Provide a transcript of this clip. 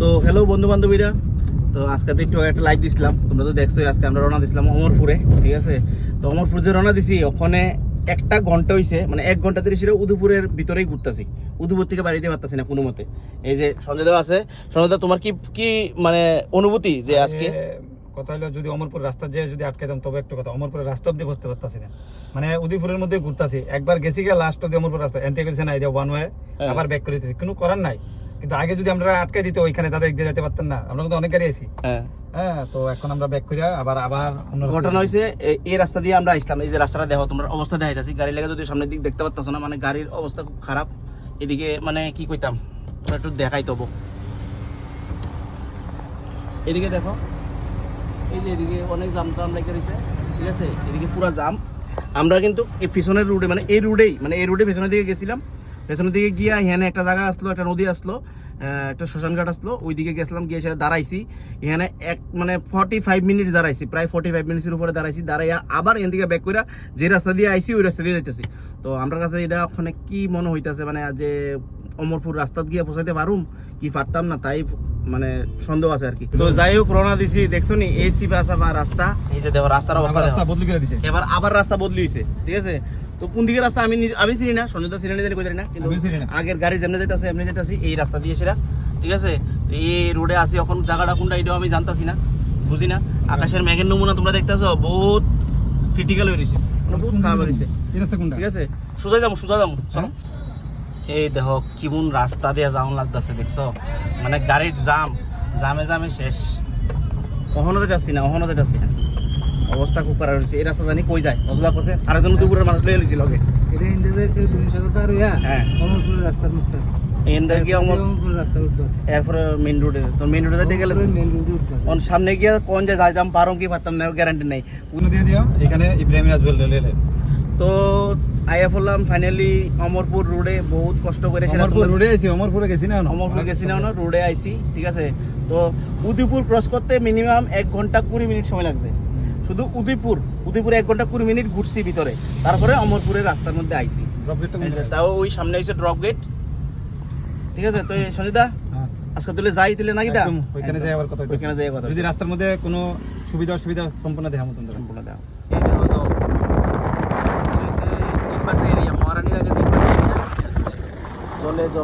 তো হ্যালো বন্ধু বান্ধবীরা তো আজকে তো একটু একটা লাইভ দিছিলাম। তোমরা তো দেখছোই আজকে আমরা রওনা দিছিলাম অমরপুরে ঠিক আছে? তো অমরপুর যে রওনা দিছি ওখানে একটা ঘণ্টা হইছে মানে এক ঘণ্টা ধরে ছিল উদয়পুরের ভিতরেই ঘুরতেছি। উদয়পুর থেকে বাড়িতে পারতাছি না কোনো মতে। এই যে সঞ্জয় আছে সঞ্জয় তোমার কি কি মানে অনুভূতি যে আজকে? কথা হলো যদি অমরপুর রাস্তা যে যদি আটকাইতাম তবে একটা কথা অমরপুরের রাস্তা অব্দি বসতে পারতাছি না। মানে উদয়পুরের মধ্যে ঘুরতাছি। একবার গেছি গিয়ে লাস্ট অব্দি অমরপুর রাস্তা। এনতে গেছে না এই যে ওয়ান ওয়ে হ্যাঁ। আবার ব্যাক করে দিতেছি। কোনো করার নাই। কিন্তু আগে যদি আমরা আটকে দিত ওইখানে তাদের দিয়ে যেতে পারতাম না আমরা কিন্তু অনেক গাড়ি আছি হ্যাঁ। হ্যাঁ তো এখন আমরা ব্যাক করিয়া আবার আবার ঘটনা হয়েছে এই রাস্তা দিয়ে আমরা আসলাম এই যে রাস্তাটা দেখো তোমরা অবস্থা দেখাইতেছি গাড়ি লেগে যদি সামনের দিক দেখতে পারতাছো না মানে গাড়ির অবস্থা খুব খারাপ। এদিকে মানে কি কইতাম তোমরা একটু দেখাই তবু এদিকে দেখো এই যে এদিকে অনেক জাম টাম লেগে রয়েছে ঠিক আছে? এদিকে পুরো জাম। আমরা কিন্তু এই পিছনের রুটে মানে এই রুটেই মানে এই রুটে পেছনের দিকে গেছিলাম। পেছনের দিকে গিয়া এখানে একটা জায়গা আসলো একটা নদী আসলো একটা শ্মশান ঘাট আসলো। ওই দিকে গেছিলাম গিয়ে সেটা দাঁড়াইছি। এখানে এক মানে ফর্টি ফাইভ মিনিট দাঁড়াইছি প্রায় ফর্টি ফাইভ মিনিটের উপরে দাঁড়াইছি। দাঁড়াইয়া আবার এখান থেকে ব্যাক করে যে রাস্তা দিয়ে আইছি ওই রাস্তা দিয়ে যাইতেছি। তো আমার কাছে এটা ওখানে কি মনে হইতেছে মানে যে অমরপুর রাস্তা গিয়ে পৌঁছাইতে পারুম? কি পারতাম না তাই মানে সন্দেহ আছে আর কি তো যাই হোক রওনা দিছি দেখছ নি? এই সিপা সাপা রাস্তা। এই যে দেখো রাস্তার অবস্থা রাস্তা বদলি করে দিছে। এবার আবার রাস্তা বদলি হয়েছে ঠিক আছে? তো কোন দিকে রাস্তা আমি আমি চিনি না সঞ্জয়তা চিনি না জানি কই না। কিন্তু। আগের গাড়ি যেমনি যাইতাছে এমনি যাইতাছি এই রাস্তা দিয়ে সেটা ঠিক আছে? তো এই রোডে আসি এখন জায়গাটা কোনটা এটাও আমি জানতাছি না বুঝি না। আকাশের মেঘের নমুনা তোমরা দেখতেছো বহুত ক্রিটিক্যাল হয়ে রয়েছে। মানে বহুত খারাপ হয়ে রয়েছে। ঠিক আছে? সোজা যাব সোজা যাব। চলো। এই দেখো কেমন রাস্তা দিয়ে যাওয়ান লাগতেছে দেখছ? মানে গাড়ির জাম জামে জামে শেষ। অহনতে যাচ্ছি না অহনতে যাচ্ছি না। অবস্থা খুব খারাপ হয়েছে। এই রাস্তা জানি কই যায়? অতদা কছে আরেকজন দুপুরের মানুষ লয়ে লিছিল লগে এটা সেই সাগর পার হ্যাঁ। অমরপুরের রাস্তার মুখটা এরপরে রোডে তো মেইন রোডে যেতে গেলে মেন অন সামনে গিয়ে কোন যে যাইতাম পারম কি পারতাম না গ্যারান্টি নাই। কোন দিয়ে দিও এখানে ইব্রাহিম রাজওয়াল লেলে তো আইয়া পড়লাম ফাইনালি অমরপুর রোডে বহুত কষ্ট করে সেটা অমরপুর তোমরা- রোডে আছি অমরপুরে গেছি না। গেছি না না রোডে আইছি ঠিক আছে? তো উদয়পুর ক্রস করতে মিনিমাম এক ঘণ্টা কুড়ি মিনিট সময় লাগছে। শুধু উদয়পুর উদয়পুরে এক ঘণ্টা কুড়ি মিনিট ঘুরছি ভিতরে। তারপরে অমরপুরের রাস্তার মধ্যে আইছি? তাও ওই সামনে হয়েছে ড্রপ গেট ঠিক আছে তো সঞ্জিদা হ্যাঁ। আজকে তুলে যাই তুলে নাকি দা? ওইখানে যাই আবার কথা। ওইখানে যাই কথা যদি রাস্তার মধ্যে কোনো সুবিধা অসুবিধা সম্পূর্ণ দেখা মতন সম্পূর্ণ দাও এই দেখো জলে জল